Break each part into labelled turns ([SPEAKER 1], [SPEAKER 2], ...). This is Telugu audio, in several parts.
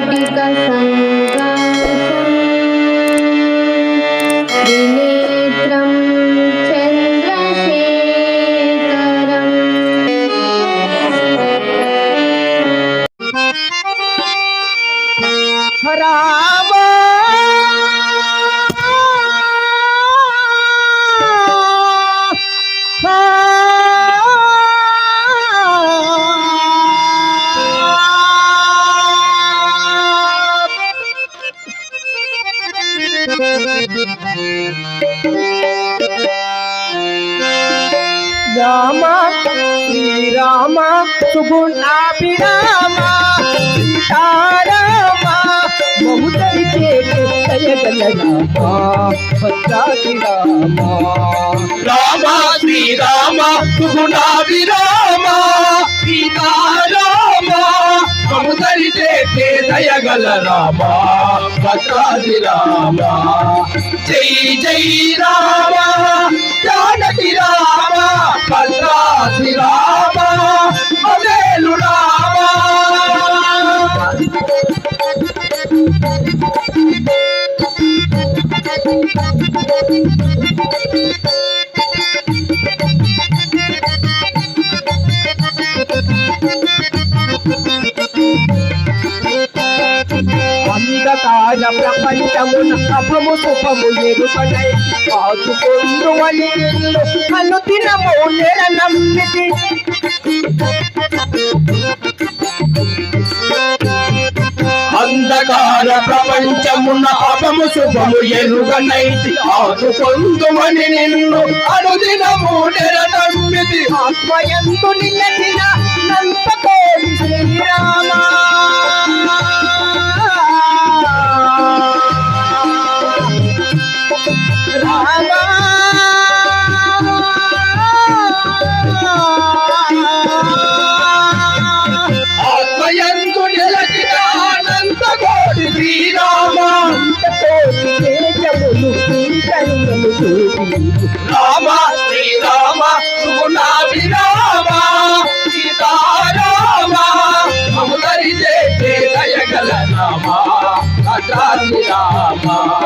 [SPEAKER 1] वाटिका
[SPEAKER 2] రామ శ్రీరామ సుగుణాభిరామ సీతారామ బహుదరికే రామ భద్రాది రామ.
[SPEAKER 3] రామ శ్రీరామ సుగుణాభి రామ సీతారామ దయగల రామ భద్రాది రామ జై జై రామ జానకి రామ భద్రాది రామ అదేలు రామ
[SPEAKER 2] అంధకార ప్రపంచమున అభము శుభము ఎరుకనై కాచుకొందు అని అనుదినము నెల నమ్మితి
[SPEAKER 3] అంధకార ప్రపంచమున అపము శుభము ఎరుగనైతి. ఆదుకొందుమని నిన్ను అనుదినము నెరనమ్మిది
[SPEAKER 2] ఆత్మయందు నిలచిన నంతకోటి శ్రీరామా. రామ
[SPEAKER 3] శ్రీరామ సుగుణాభి రామ సీతారామ మముదరి దయగల రామ రామ.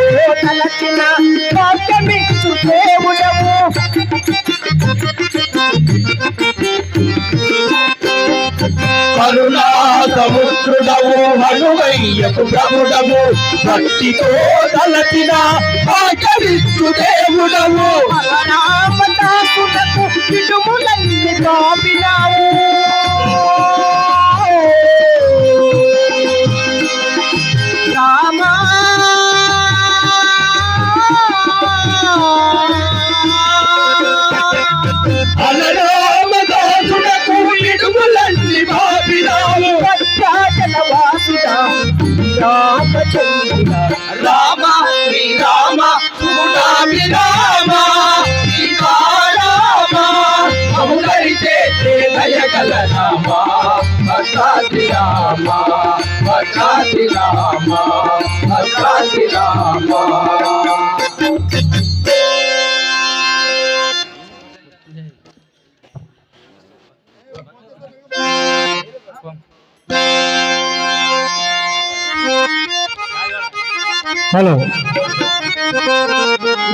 [SPEAKER 3] హనుమయ్యకు ప్రభుడవు భక్తితో తలచిన ఆచరిస్తు దేవుడము.
[SPEAKER 2] రామదాసులకు పిడుములన్నీ పాపినావు రామ
[SPEAKER 3] రామ రామ.
[SPEAKER 4] హలో.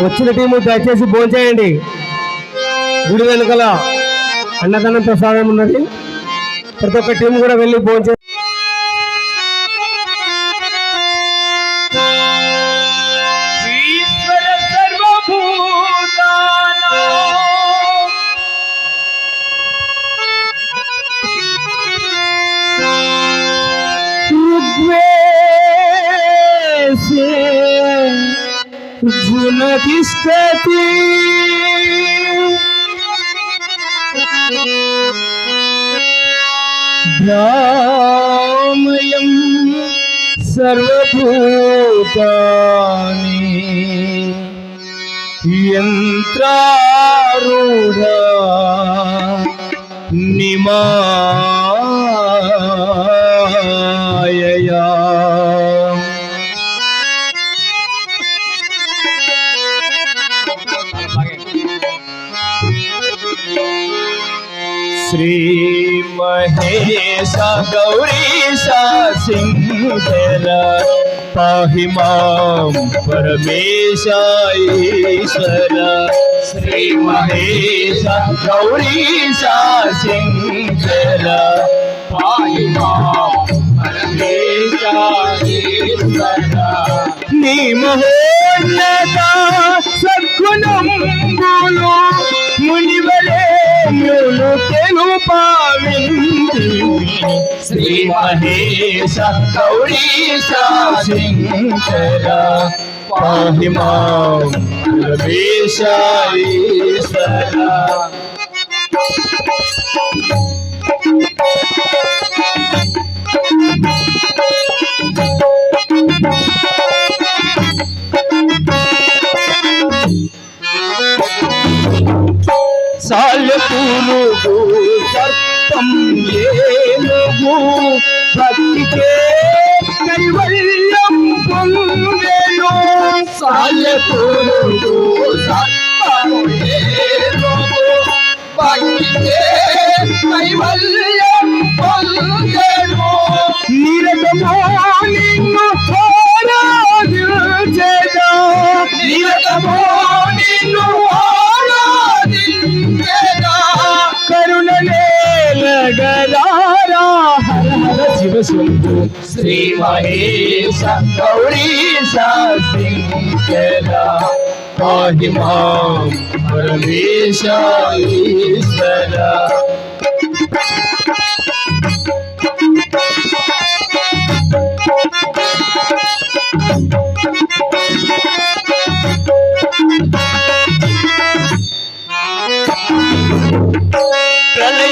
[SPEAKER 4] వచ్చిన టీము దయచేసి భోంచేయండి గుడి వెనుకల అన్నదానం ప్రసాదం ఉన్నది. ప్రతి ఒక్క టీం కూడా వెళ్ళి భోంచే గుణతిష్టతి భ్రామయం సర్వభూతాని యంత్రారూఢ నిమాయయా మహేశ గౌరీశ సింధర పాహి మాం పరమేశ ఈశ్వర. శ్రీ మహేశ గౌరీశ సింధర పాహి మాం పరమేశ ఈశ్వర. నీ మహోన్నత సద్గుణంబులు మునివరే ములు తెలుపావింది శ్రీ మహేశ గౌరీశ శంకర పాహి ఈశ్వర సాలెపులుగు సర్పం ఏనుగు భక్తికే కైవల్యం పొందెను సాలెపులుగు సర్పం ఏనుగు భక్తికే కైవల్యం పొందెను నిరతమో శ్రీ మహేశ గౌరీశ సింగర పాహి మాం పరమేశ ఈశ్వర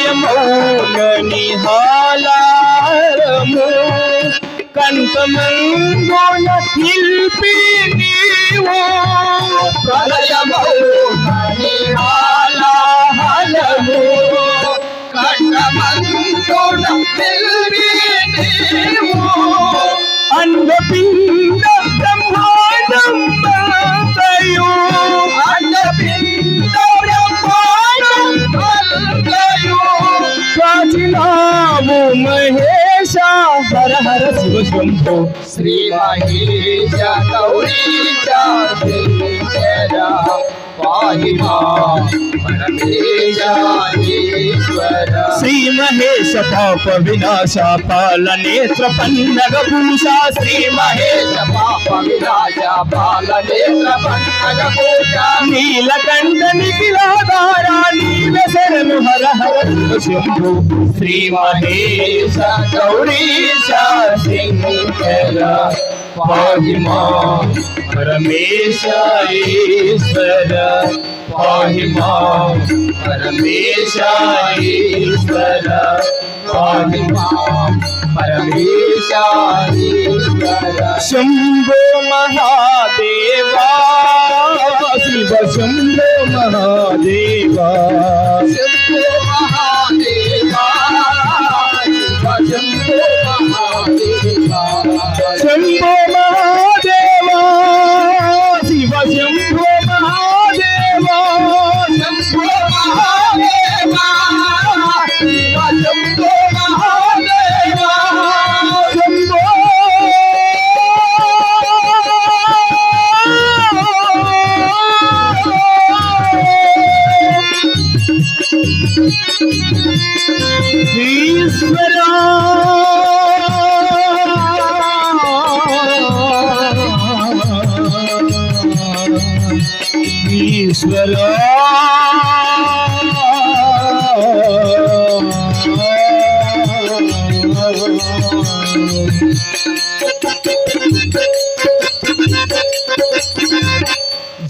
[SPEAKER 4] ప్రళయమౌనని హాలారము ಅಂತಮಂಗೋಯ ಶಿಲ್ಪಿ ನೀವು ಪ್ರಳಯವು ಹರಿಹಾಲ ಹಲವು ಕಂಡಮಂಗೋಣ ಶಿಲ್ಪಿ ನೀವು ಅಂದ ಪಿಂಗ మహేశ హర హర శివ శంభో. శ్రీ మహేశ గౌరీశ శ్రీ మహేశ పాప వినాశ పాల నేత్ర పన్నగ భూష శ్రీ మహేశ పాప వినాశ పాల నేత్ర పన్నగ భూష నీలకంఠ నిఖిలాధార నీల శరణు హర హర శంభు శ్రీ మహేశ గౌరీశ సింగర పాహి మాం పరమేశ ఈశ్వర పాహి మాం పరమేశ ఈశ్వర పాహి మాం పరమేశ ఈశ్వర శంభో మహాదేవా శివ శంభో మహాదేవా శంభో మహాదేవా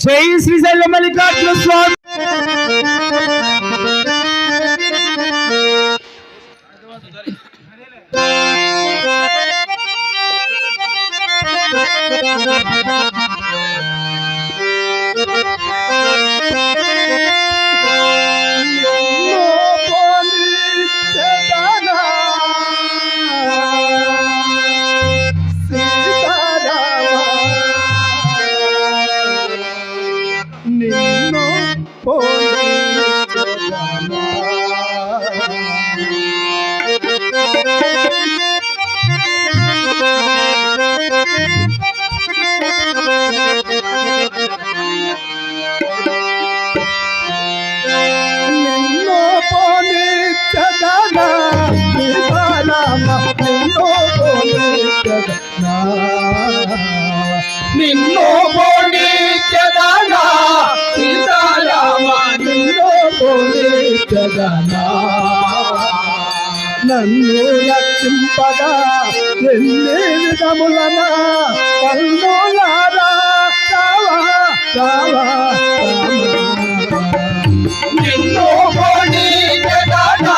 [SPEAKER 5] జై శ్రీశైలం మల్లికార్జున స్వామి
[SPEAKER 4] పోనిచ్చదనా నన్ను రక్షింపగా ఎన్ని విధములన కన్నులారా రావా రావా.
[SPEAKER 3] నిన్ను నిన్ను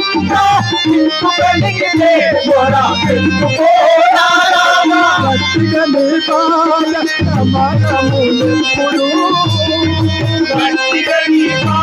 [SPEAKER 3] నిండా నిన్ను కలిగితే మొర పెట్టుకోరా రామ
[SPEAKER 4] గట్టిగా
[SPEAKER 3] గట్టిగా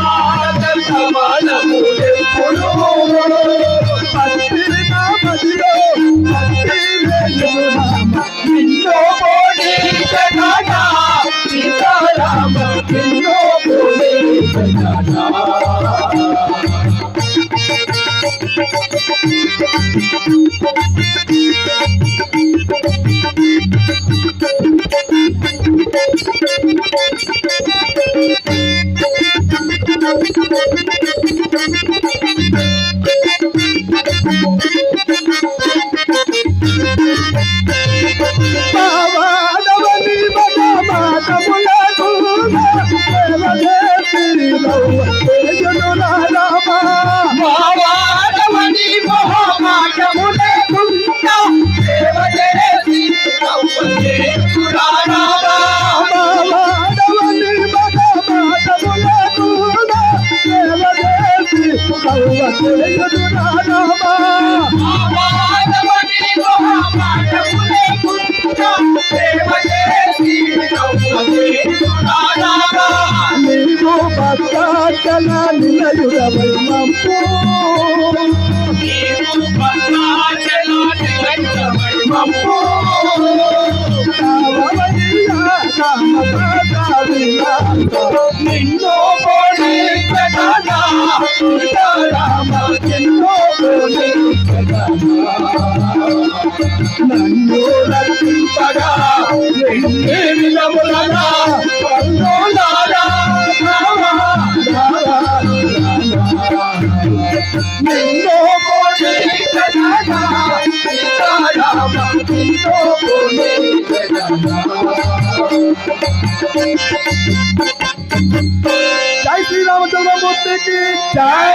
[SPEAKER 3] నిన్నో పోనీ జగనా సీతారామ నిన్నో నన్ను
[SPEAKER 4] రక్షింపగా
[SPEAKER 3] ఎన్ని విధములనా కన్నులారా నిన్నో పోనీ జగనా సీతారామ నిన్నో పోనీ జగనా
[SPEAKER 4] జై శ్రీరామచంద్రమూర్తికి జై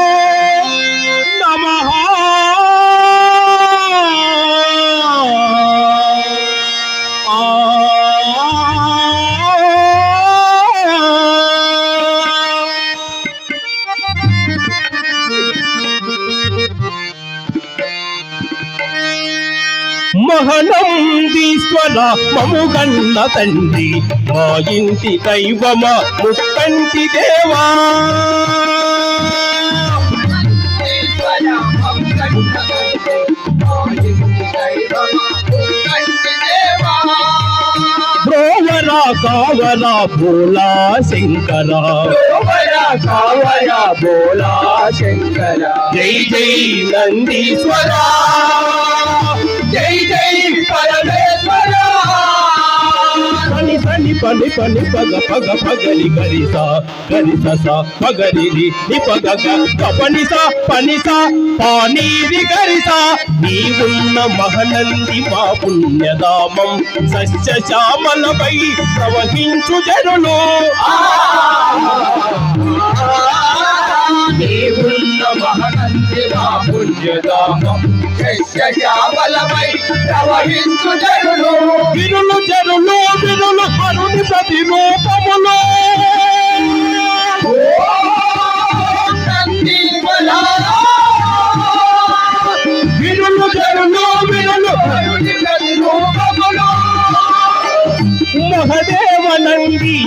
[SPEAKER 5] మహనందీశ్వర
[SPEAKER 4] మముగన్న తండ్రి మా ఇంటి దైవమా ముక్కంటి దేవా. కావరా భోలా శంకరా.
[SPEAKER 3] కావయా బోలా శంకర.
[SPEAKER 4] జై జై నందీశ్వర. జై జై పరమేశ్వర పని పని పని పని పగ పగ పగలి గరిస గరిస స పగరిరి ని పగ గ పని స పని స పానీరి గరిస నీవున్న మహనంది మా పుణ్యధామం సస్య శ్యామలపై ప్రవహించు జరులు
[SPEAKER 3] దేవుళ్ళ మహనంది మా పుణ్యధామం శ్యామలమై ప్రవహించు జరులు
[SPEAKER 4] విరులు జరులు విరులు కరుని ప్రతిరూపములు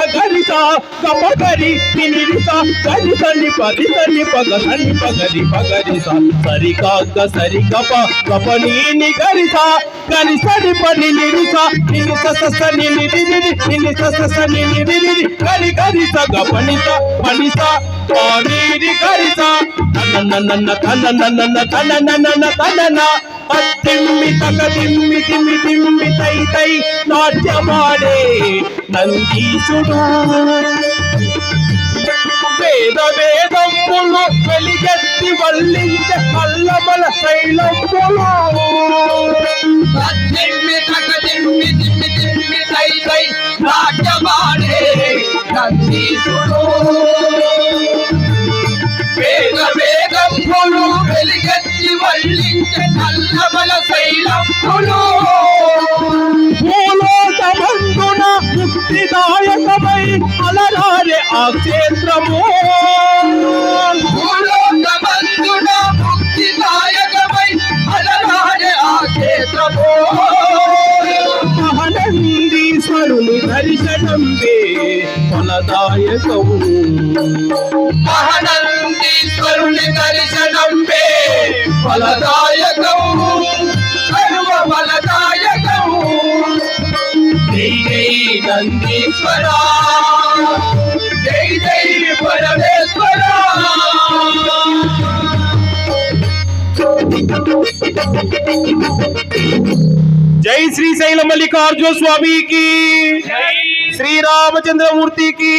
[SPEAKER 4] నిస్సాస గరిస గమ గరి నినిరిస గరిస ని పరి సని పగ సని పగరి పగరిస. సరి కాగ సరి గప గప నీని గరిస గరి సరి పని నిరిస నిని సస సని నిని నిని నిని సస సని నిని నిని గరి గరిస గప నిస పనిస పానీరి గరిస తన నన్న తన నన్న తన నన్న తన తిమ్మి తిమ్మి తిమ్మి తిమ్మి తై తై నాట్యమాడే. నందీశుడు వేద వేదములు వెలిగెత్తి వల్లించే అల్లమల శైలములు
[SPEAKER 3] తిమ్మి తక తిమ్మి తిమ్మి తిమ్మి తై తై నాట్యమాడే నందీశుడు వేద వేదంపులు వెలిగెత్తి వల్లించే నల్లబల శైలంపులు
[SPEAKER 4] క్షేత్రము
[SPEAKER 3] భూలోకమందున ముక్తిదాయకమై అలరాడే ఆ క్షేత్రము.
[SPEAKER 4] మహనందీశ్వరుని ఫలదాయకము.
[SPEAKER 3] మహనందీశ్వరుని దర్శనం పే సర్వ ఫలదాయకము. నందీశ్వరా. జై జై పరమేశ్వర.
[SPEAKER 4] జై శ్రీశైల మల్లికార్జున స్వామికి శ్రీరామచంద్రమూర్తికి